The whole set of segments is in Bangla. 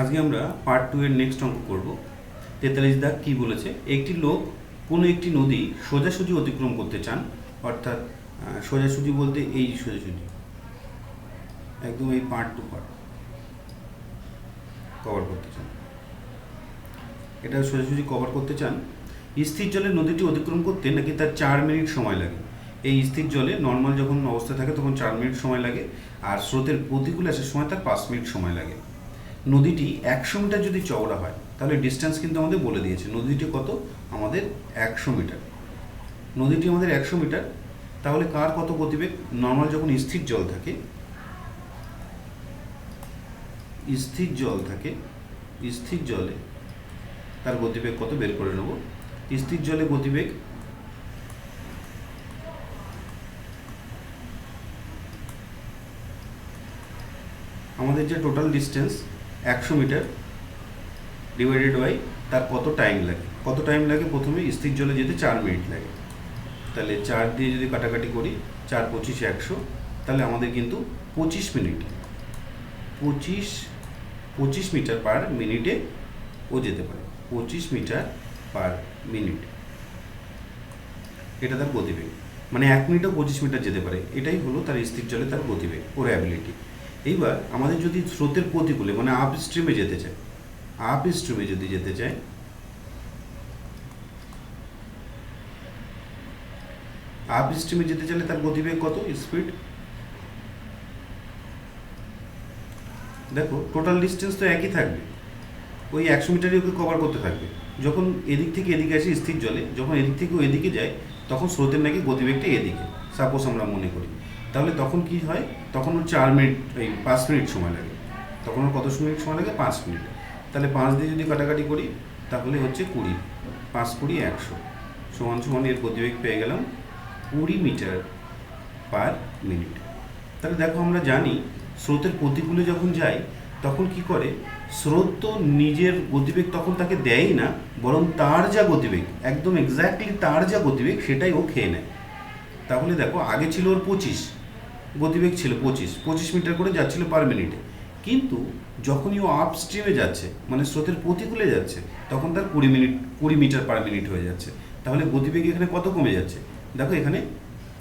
আজকে আমরা পার্ট টু এর নেক্সট অঙ্ক করব। তেতাল্লিশ দাগ কি বলেছে? একটি লোক কোনো একটি নদী সোজাসুজি অতিক্রম করতে চান, অর্থাৎ সোজাসুজি বলতে এই সোজাসুজি। একদম এই পার্ট টু পার্ট কভার করতে চান। এটা সোজাসুজি কভার করতে চান। স্থির জলে নদীটি অতিক্রম করতে নাকি তার চার মিনিট সময় লাগে? এই স্থির জলে নর্মাল যখন অবস্থা থাকে তখন চার মিনিট সময় লাগে, আর স্রোতের প্রতিকূল আসার সময় তার পাঁচ মিনিট সময় লাগে। নদীটি একশো মিটার যদি চওড়া হয়, তাহলে ডিস্টেন্স কিন্তু আমাদের বলে দিয়েছে। নদীটি কত? আমাদের একশো মিটার। নদীটি আমাদের একশো মিটার, তাহলে কার কত গতিবেগ? নর্মাল যখন স্থির জল থাকে, স্থির জল থাকে, স্থির জলে তার গতিবেগ কত? বের করে নেব। স্থির জলে গতিবেগ আমাদের যে টোটাল ডিস্টেন্স একশো মিটার ডিভাইডেড বাই তার কত টাইম লাগে? কত টাইম লাগে? প্রথমে স্থির জলে যেতে চার মিনিট লাগে। তাহলে চার দিয়ে যদি কাটাকাটি করি, চার পঁচিশ একশো, তাহলে আমাদের কিন্তু পঁচিশ মিনিট পঁচিশ পঁচিশ মিটার পার মিনিটে ও যেতে পারে। পঁচিশ মিটার পার মিনিট এটা তার গতিবেগ। মানে এক মিনিটেও পঁচিশ মিটার যেতে পারে। এটাই হলো তার স্থির জলে তার গতিবেগ, ওর অ্যাবিলিটি এইবার আমাদের যদি স্রোতের প্রতিকূলে মানে আপ স্ট্রিমে যেতে চায় আপ স্ট্রিমে যদি যেতে চায় আপ স্ট্রিমে যেতে চাইলে তার গতিবেগ কত? স্পিড দেখো টোটাল ডিস্টেন্স তো একই থাকবে। ওই একশো মিটারই ওকে কভার করতে থাকবে। যখন এদিক থেকে এদিকে আসে স্থির জলে, যখন এদিক থেকে এদিকে যায়, তখন স্রোতের নাকি গতিবেগটা এদিকে। সাপোজ আমরা মনে করি। তাহলে তখন কি হয়? তখন ওর চার মিনিট, এই পাঁচ মিনিট সময় লাগে। তখন ওর কত মিনিট সময় লাগে? পাঁচ মিনিট। তাহলে পাঁচ দিয়ে যদি কাটাকাটি করি, তাহলে হচ্ছে কুড়ি। পাঁচ কুড়ি একশো। সমান সমান এর গতিবেগ পেয়ে গেলাম কুড়ি মিটার পার মিনিট। তাহলে দেখো আমরা জানি, স্রোতের প্রতিকূলে যখন যাই, তখন কি করে? স্রোত তো নিজের গতিবেগ তখন তাকে দেয়ই না, বরং তার যা গতিবেগ, একদম এক্স্যাক্টলি তার যা গতিবেগ, সেটাই ও খেয়ে নেয়। তাহলে দেখো, আগে ছিল ওর পঁচিশ গতিবেগ ছিল পঁচিশ। পঁচিশ মিটার করে যাচ্ছিল পার মিনিটে কিন্তু যখনই ও আপ স্ট্রিমে যাচ্ছে মানে স্রোতের প্রতিকূলে যাচ্ছে, তখন তার কুড়ি মিনিট কুড়ি মিটার পার মিনিট হয়ে যাচ্ছে। তাহলে গতিবেগ এখানে কত কমে যাচ্ছে? দেখো এখানে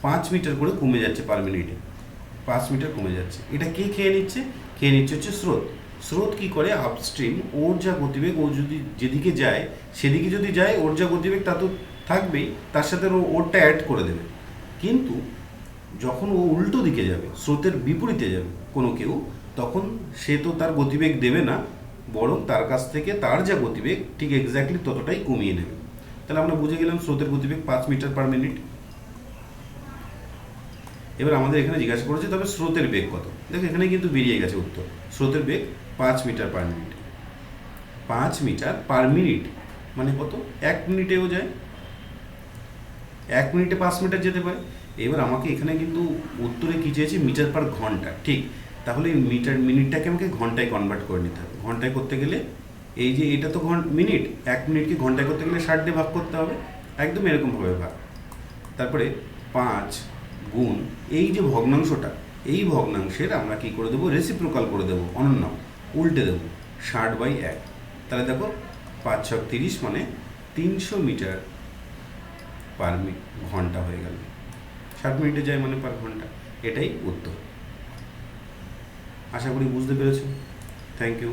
পাঁচ মিটার করে কমে যাচ্ছে পার মিনিটে পাঁচ মিটার কমে যাচ্ছে। এটা কে খেয়ে নিচ্ছে? খেয়ে নিচ্ছে হচ্ছে স্রোত। স্রোত কি করে? আপস্ট্রিম ওর যা গতিবেগ, ও যদি যেদিকে যায়, সেদিকে যদি যায়, ওর যা গতিবেগ তা তো থাকবেই, তার সাথে ওরটা অ্যাড করে দেবে। কিন্তু যখন ও উল্টো দিকে যাবে, স্রোতের বিপরীতে যাবে কোনো কেউ, তখন সে তো তার গতিবেগ দেবে না, বরং তার কাছ থেকে তার যা গতিবেগ, ঠিক এক্স্যাক্টলি ততটাই কমিয়ে নেবে। তাহলে আমরা বুঝে গেলাম স্রোতের গতিবেগ পাঁচ মিটার পার মিনিট এবার আমাদের এখানে জিজ্ঞাসা করেছে তবে স্রোতের বেগ কত? দেখো এখানে কিন্তু বেরিয়ে গেছে উত্তর। স্রোতের বেগ পাঁচ মিটার পার মিনিট পাঁচ মিটার পার মিনিট মানে কত? এক মিনিটেও যায়। এক মিনিটে পাঁচ মিটার যেতে পারে। এবার আমাকে এখানে কিন্তু উত্তরে কী চেয়েছে? মিটার পার ঘণ্টা, ঠিক? তাহলে মিটার মিনিটটাকে আমাকে ঘন্টায় কনভার্ট করে নিতে হবে। ঘন্টায় করতে গেলে এই যে এটা তো ঘন মিনিট, এক মিনিটকে ঘন্টায় করতে গেলে ষাট দিয়ে ভাগ করতে হবে, একদম এরকমভাবে ভাগ। তারপরে পাঁচ গুণ, এই যে ভগ্নাংশটা, এই ভগ্নাংশের আমরা কি করে দেবো? রেসিপ্রোকাল করে দেবো, অনন্য, উল্টে দেবো, ষাট বাই এক। তাহলে দেখো, পাঁচ ছক তিরিশ মানে তিনশো মিটার পার ঘণ্টা হয়ে গেল। ষাট মিনিটে যায় মানে পার ঘণ্টা এটাই উত্তর। আশা করি বুঝতে পেরেছ। Thank you